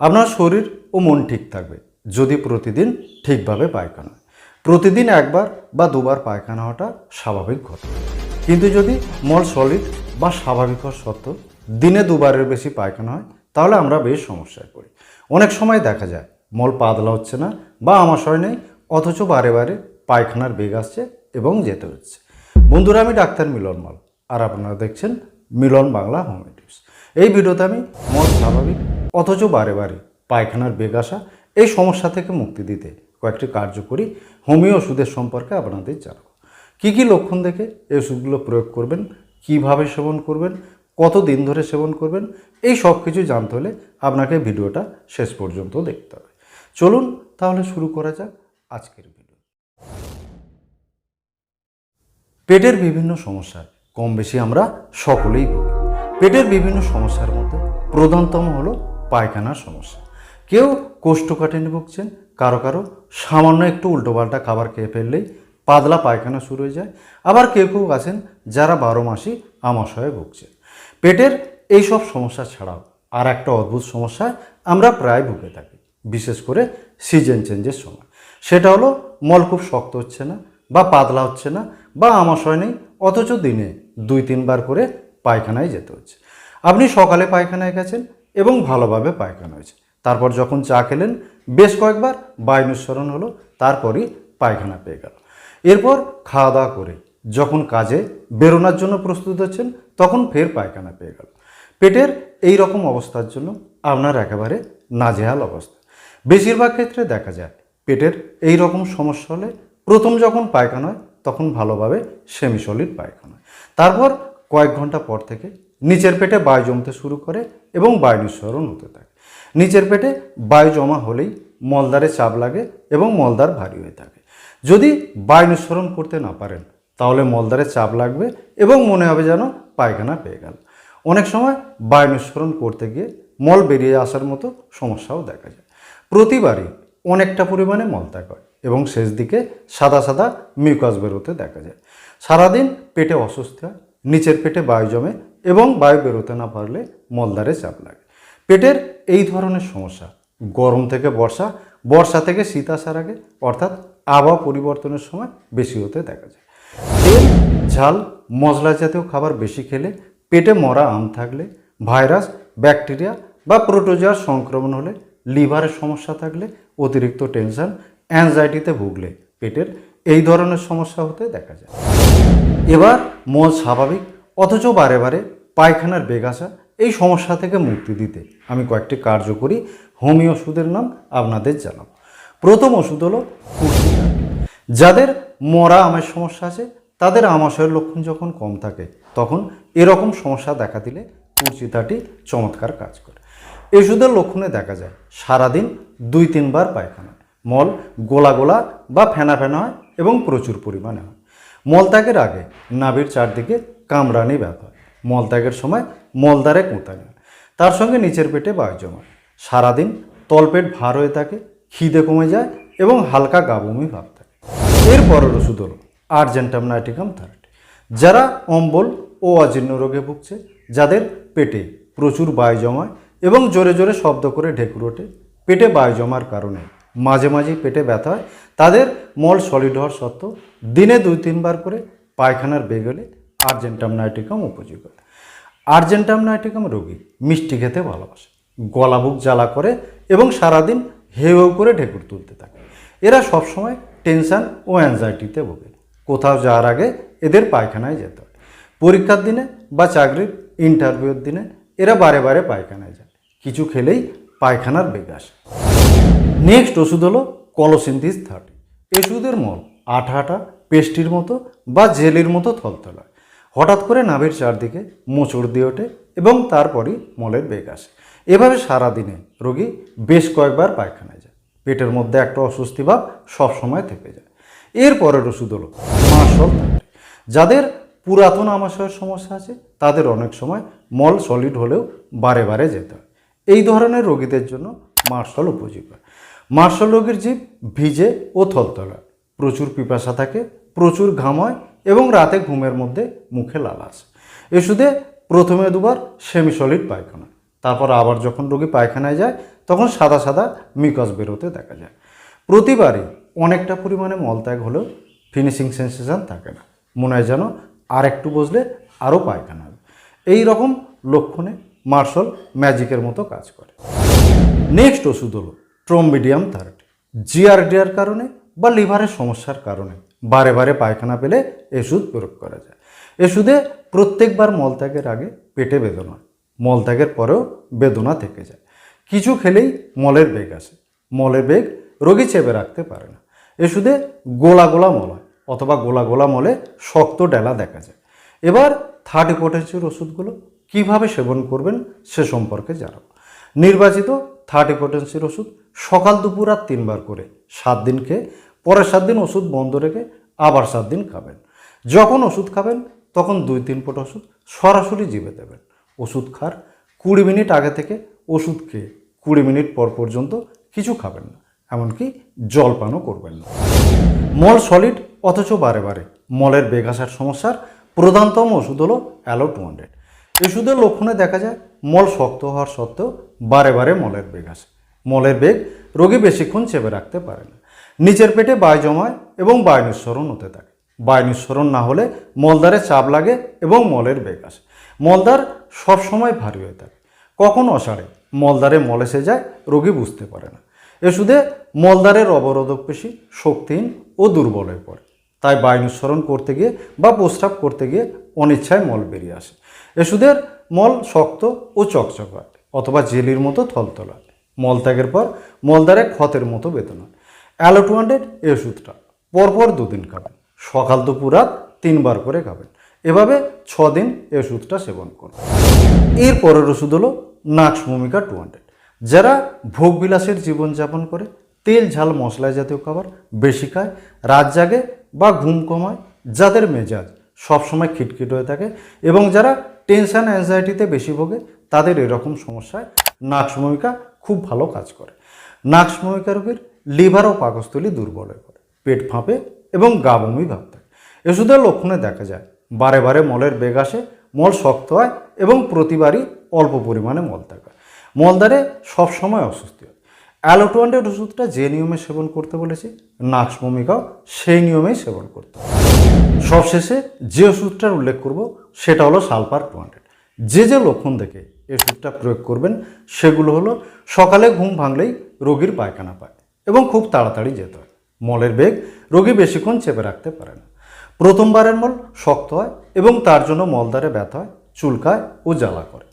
আপনার শরীর ও মন ঠিক থাকবে, যদি প্রতিদিন ঠিকভাবে পায়খানা। প্রতিদিন একবার বা দুবার পায়খানা হওয়াটা স্বাভাবিক ঘটনা কিন্তু যদি মল সলিড বা স্বাভাবিক হওয়া সত্ত্বেও দিনে দুবারের বেশি পায়খানা হয়, তাহলে আমরা বেশ সমস্যায় পড়ি। অনেক সময় দেখা যায়, মল পাতলা হচ্ছে না বা আমাশয় নেই, অথচ বারে বারে পায়খানার বেগ আসছে এবং যেতে হচ্ছে। বন্ধুরা, আমি ডাক্তার মিলন মাল, আর আপনারা দেখছেন মিলন বাংলা হোম এই ভিডিওতে আমি মল স্বাভাবিক অথচ বারে বারে পায়খানার বেগ আসা এই সমস্যা থেকে মুক্তি দিতে কয়েকটি কার্যকরী হোমিও ওষুধের সম্পর্কে আপনাদের জানাব। কী কী লক্ষণ দেখে এই ওষুধগুলো প্রয়োগ করবেন, কীভাবে সেবন করবেন কত দিন ধরে সেবন করবেন, এই সব কিছু জানতে হলে আপনাকে ভিডিওটা শেষ পর্যন্ত দেখতে হবে। চলুন তাহলে শুরু করা যাক আজকের ভিডিও। পেটের বিভিন্ন সমস্যায় কম বেশি আমরা সকলেই ভুগি। পেটের বিভিন্ন সমস্যার মধ্যে প্রধানতম হলো পায়খানার সমস্যা। কেউ কোষ্ঠকাঠিন্য ভুগছেন, কারও কারও সামান্য একটু উল্টোপাল্টা খাবার খেয়ে ফেললেই পাতলা পায়খানা শুরু হয়ে যায়। আবার কেউ কেউ আছেন যারা বারো মাসই আমাশয়ে ভুগছেন। পেটের এই সব সমস্যা ছাড়াও আর একটা অদ্ভুত সমস্যায় আমরা প্রায় ভুগে থাকি, বিশেষ করে সিজন চেঞ্জের সময়। সেটা হলো মল খুব শক্ত হচ্ছে না বা পাতলা হচ্ছে না বা আমাশয় নেই, অথচ দিনে দুই তিনবার করে পায়খানায় যেতে হচ্ছে। আপনি সকালে পায়খানায় গেছেন এবং ভালোভাবে পায়খানা হয়েছে। তারপর যখন চা খেলেন, বেশ কয়েকবার বায়ুনিঃসরণ হলো, তারপরই পায়খানা পেয়ে গেল। এরপর খাওয়া দাওয়া করে যখন কাজে বেরোনোর জন্য প্রস্তুত হচ্ছেন, তখন ফের পায়খানা পেয়ে গেল। পেটের এই রকম অবস্থার জন্য আপনার একেবারে নাজেহাল অবস্থা। বেশিরভাগ ক্ষেত্রে দেখা যায়, পেটের এই রকম সমস্যা হলে প্রথম যখন পায়খানা হয়, তখন ভালোভাবে সেমিসলিড পায়খানা হয়। তারপর কয়েক ঘণ্টা পর থেকে নিচের পেটে বায়ু জমতে শুরু করে এবং বায়ু নিঃসরণ হতে থাকে। নিচের পেটে বায়ু জমা হলেই মলদারে চাপ লাগে এবং মলদার ভারী হয়ে থাকে। যদি বায়ু নিঃসরণ করতে না পারেন, তাহলে মলদারে চাপ লাগবে এবং মনে হবে যেন পায়খানা পেয়ে গেল। অনেক সময় বায়ু নিঃসরণ করতে গিয়ে মল বেরিয়ে আসার মতো সমস্যাও দেখা যায়। প্রতিবারই অনেকটা পরিমাণে মল ত্যাগ হয় এবং শেষ দিকে সাদা সাদা মিউকাস বেরোতে দেখা যায়। সারাদিন পেটে অসুস্থ হয়, নিচের পেটে বায়ু জমে এবং বায়ু বেরোতে না পারলে মলদারে চাপ লাগে। পেটের এই ধরনের সমস্যা, গরম থেকে বর্ষা বর্ষা থেকে শীত আসার আগে, অর্থাৎ আবহাওয়া পরিবর্তনের সময় বেশি হতে দেখা যায়। তেল, ঝাল, মশলা জাতীয় খাবার বেশি খেলে পেটে মরা আম থাকলে, ভাইরাস, ব্যাকটেরিয়া বা প্রোটোজার সংক্রমণ হলে লিভারের সমস্যা থাকলে অতিরিক্ত টেনশন, অ্যাংজাইটিতে ভুগলে পেটের এই ধরনের সমস্যা হতে দেখা যায়। এবার মল স্বাভাবিক অথচ বারে বারে পায়খানার বেগ আসা এই সমস্যা থেকে মুক্তি দিতে আমি কয়েকটি কার্যকরী হোমিও ওষুধের নাম আপনাদের জানাব। প্রথম ওষুধ হলো যাদের মরা আমের সমস্যা আছে, তাদের আমাশয়ের লক্ষণ যখন কম থাকে, তখন এরকম সমস্যা দেখা দিলে কুর্চিতাটি চমৎকার কাজ করে। এই ওষুধের লক্ষণে দেখা যায়, সারাদিন দুই তিনবার পায়খানা। মল গোলা গোলা বা ফেনা ফেনা হয় এবং প্রচুর পরিমাণে হয়। মলত্যাগের আগে নাভির চারদিকে কামড়ানি ব্যথা মলত্যাগের সময় মলদারে কোঁতানি তার সঙ্গে নিচের পেটে বায়ু জমা সারাদিন তলপেট ভার হয়ে থাকে, খিদে কমে যায় এবং হালকা গাবুমি ভাব থাকে। এরপরের ওষুধ হলো আর্জেন্টাম নাইটিকাম থার্টি যারা অম্বল ও অজীর্ণ রোগে ভুগছে, যাদের পেটে প্রচুর বায়ু জমায় এবং জোরে জোরে শব্দ করে ঢেকুর ওঠে, পেটে বায়ু জমার কারণে মাঝে মাঝেই পেটে ব্যথা হয়, তাদের মল সলিড হওয়ার সত্ত্বেও দিনে দুই তিনবার করে পায়খানার বেগ হলে আর্জেন্টাম নাইটিকাম উপযোগী। আর্জেন্টাম নাইটিকাম রোগী, মিষ্টি খেতে ভালোবাসে, গলা বুক জ্বালা করে এবং সারাদিন হেউ করে ঢেকুর তুলতে থাকে। এরা সবসময় টেনশন ও অ্যাংজাইটিতে ভোগে। কোথাও যাওয়ার আগে এদের পায়খানায় যেতে হয়। পরীক্ষার দিনে বা চাকরির ইন্টারভিউর দিনে এরা বারে বারে পায়খানায় যায়। কিছু খেলেই পায়খানার বেগ আসে। নেক্সট ওষুধ হলো কলোসিনথিস থার্টি। ওষুধের মল আঠা আঠা পেস্টির মতো বা জেলির মতো থলথল হয়। হঠাৎ করে নাভির চারদিকে মোচড় দিয়ে ওঠে এবং তারপরই মলের বেগ আসে। এভাবে সারাদিনে রোগী বেশ কয়েকবার পায়খানায় যায়। পেটের মধ্যে একটা অস্বস্তি ভাব সবসময় থেকে যায়। এরপরের ওষুধ হলো থার্টি যাদের পুরাতন আমাশয়ের সমস্যা আছে, তাদের অনেক সময় মল সলিড হলেও বারে বারে যেতে হয়। এই ধরনের রোগীদের জন্য মার্শল উপযোগী। হয় মার্শল রোগীর জীব ভিজে ও থলতলা প্রচুর পিপাসা থাকে, প্রচুর ঘাম হয় এবং রাতে ঘুমের মধ্যে মুখে লাল আসে ওষুধে প্রথমে দুবার সেমি সলিড পায়খানা, তারপর আবার যখন রোগী পায়খানায় যায়, তখন সাদা সাদা মিকস বেরোতে দেখা যায়। প্রতিবারই অনেকটা পরিমাণে মলত্যাগ হলেও ফিনিশিং সেন্সেশন থাকে না। মনে হয় যেন আর একটু বসলে আরও পায়খানা হবে। এই রকম লক্ষণে মার্শাল ম্যাজিকের মতো কাজ করে। নেক্সট ওষুধ হলো ট্রোমবিডিয়াম থার্টি জিআরডিআর কারণে বা লিভারের সমস্যার কারণে। বারে বারে পায়খানা পেলে ওষুধ প্রয়োগ করা যায়। ওষুধে প্রত্যেকবার মলত্যাগের আগে পেটে বেদনা মলত্যাগের পরেও বেদনা থেকে যায়। কিছু খেলেই মলের বেগ আসে। মলের বেগ রোগী চেপে রাখতে পারে না। ওষুধে গোলা গোলা মল হয় অথবা গোলা গোলা মলে শক্ত ডেলা দেখা যায়। এবার থার্ড ইম্পর্টেন্সের ওষুধগুলো কীভাবে সেবন করবেন সে সম্পর্কে জানাব। নির্বাচিত থার্ড ইম্পর্টেন্সের ওষুধ সকাল দুপুর আর তিনবার করে সাত দিন খেয়ে পরের সাত দিন ওষুধ বন্ধ রেখে আবার সাত দিন খাবেন। যখন ওষুধ খাবেন, তখন দুই তিন ফুট ওষুধ সরাসরি জিভে দেবেন। ওষুধ খার কুড়ি মিনিট আগে থেকে ওষুধ খেয়ে কুড়ি মিনিট পর পর্যন্ত কিছু খাবেন না, এমনকি জলপানও করবেন না। মল সলিড অথচ বারে বারে। মলের বেগ আসার সমস্যার প্রধানতম ওষুধ হলো অ্যালো টু হান্ড্রেড ওষুধের লক্ষণে দেখা যায়, মল শক্ত হওয়ার সত্ত্বেও বারে বারে মলের বেগ আসে মলের বেগ রোগী বেশিক্ষণ চেপে রাখতে পারে না। নিচের পেটে বায়ু জমায় এবং বায়ু নিঃসরণ হতে থাকে। বায়ু নিঃসরণ না হলে মলদ্বারে চাপ লাগে এবং মলের বেগ আসে। মলদ্বার সবসময় ভারী হয়ে থাকে। কখন অসাড়ে, মলদ্বারে মল এসে যায়, রোগী বুঝতে পারে না। ওষুধে মলদ্বারের অবরোধক পেশি শক্তিহীন ও দুর্বল হয়ে পড়ে। তাই বায়ু নিঃসরণ করতে গিয়ে বা প্রস্রাব করতে গিয়ে অনিচ্ছায় মল বেরিয়ে আসে। ওষুধের মল শক্ত ও চকচক অথবা জেলির মতো থলথল হয় মলত্যাগের পর মলদ্বারে ক্ষতের মতো বেদনা। হয় অ্যালো টু হান্ড্রেড এই ওষুধটা। পরপর দুদিন খাবেন। সকাল দুপুর রাত তিনবার করে খাবেন। এভাবে ছ দিন এই ওষুধটা সেবন করুন। এর পরের ওষুধ হলো নাক্স ভূমিকা টু হান্ড্রেড যারা ভোগবিলাসের জীবনযাপন করে, তেল, ঝাল, মশলা জাতীয় খাবার বেশি খায়, রাত জাগে বা ঘুম কমায়, যাদের মেজাজ সবসময় খিটখিট হয়ে থাকে এবং যারা টেনশন অ্যাংজাইটিতে বেশি ভোগে, তাদের এরকম সমস্যায় নাক্স ভূমিকা খুব ভালো কাজ করে। নাক্স ভূমিকা রোগীর লিভার ও পাকস্থলী দুর্বল হয়ে পড়ে, পেট ফাঁপে এবং গা বমি ভাব থাকে। ওষুধের লক্ষণে দেখা যায়, বারে বারে মলের বেগ আসে, মল শক্ত হয় এবং প্রতিবারই অল্প পরিমাণে মল থাকে মলদ্বারে সবসময় অস্বস্তি হয়। অ্যালোটু হান্ড্রেড ওষুধটা যে নিয়মে সেবন করতে বলেছি নাক্স ভূমিকাও সেই নিয়মেই সেবন করতে সবশেষে যে ওষুধটার উল্লেখ করব, সেটা হলো সালফার টু হান্ড্রেড যে যে লক্ষণ দেখে এই ওষুধটা প্রয়োগ করবেন, সেগুলো হলো সকালে ঘুম ভাঙলেই রোগীর পায়খানা পায় এবং খুব তাড়াতাড়ি যেতে হয়। মলের বেগ রোগী বেশিক্ষণ চেপে রাখতে পারে না। প্রথমবারের মল শক্ত হয় এবং তার জন্য মলদ্বারে ব্যথা হয়, চুলকায় ও জ্বালা করে।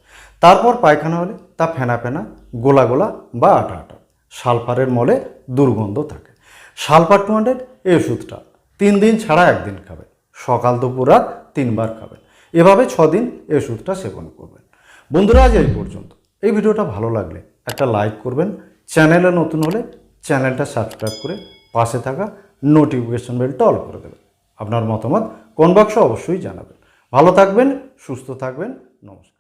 তারপর পায়খানা হলে তা ফেনা ফেনা, গোলা গোলা বা আটা আটা। সালফারের মলে দুর্গন্ধ থাকে। সালফার টু হান্ড্রেড এই ওষুধটা তিন দিন ছাড়া একদিন খাবেন। সকাল, দুপুর, রাত তিনবার খাবেন। এভাবে দিন এই ওষুধটা সেবন করবেন। বন্ধুরা, আজ এই পর্যন্ত। এই ভিডিওটা ভালো লাগলে একটা লাইক করবেন। চ্যানেলে নতুন হলে চ্যানেলটা সাবস্ক্রাইব করে পাশে থাকা নোটিফিকেশন বেলটা অল করে দেবেন। আপনার মতামত কোন বাক্স অবশ্যই জানাবেন। ভালো থাকবেন, সুস্থ থাকবেন, নমস্কার।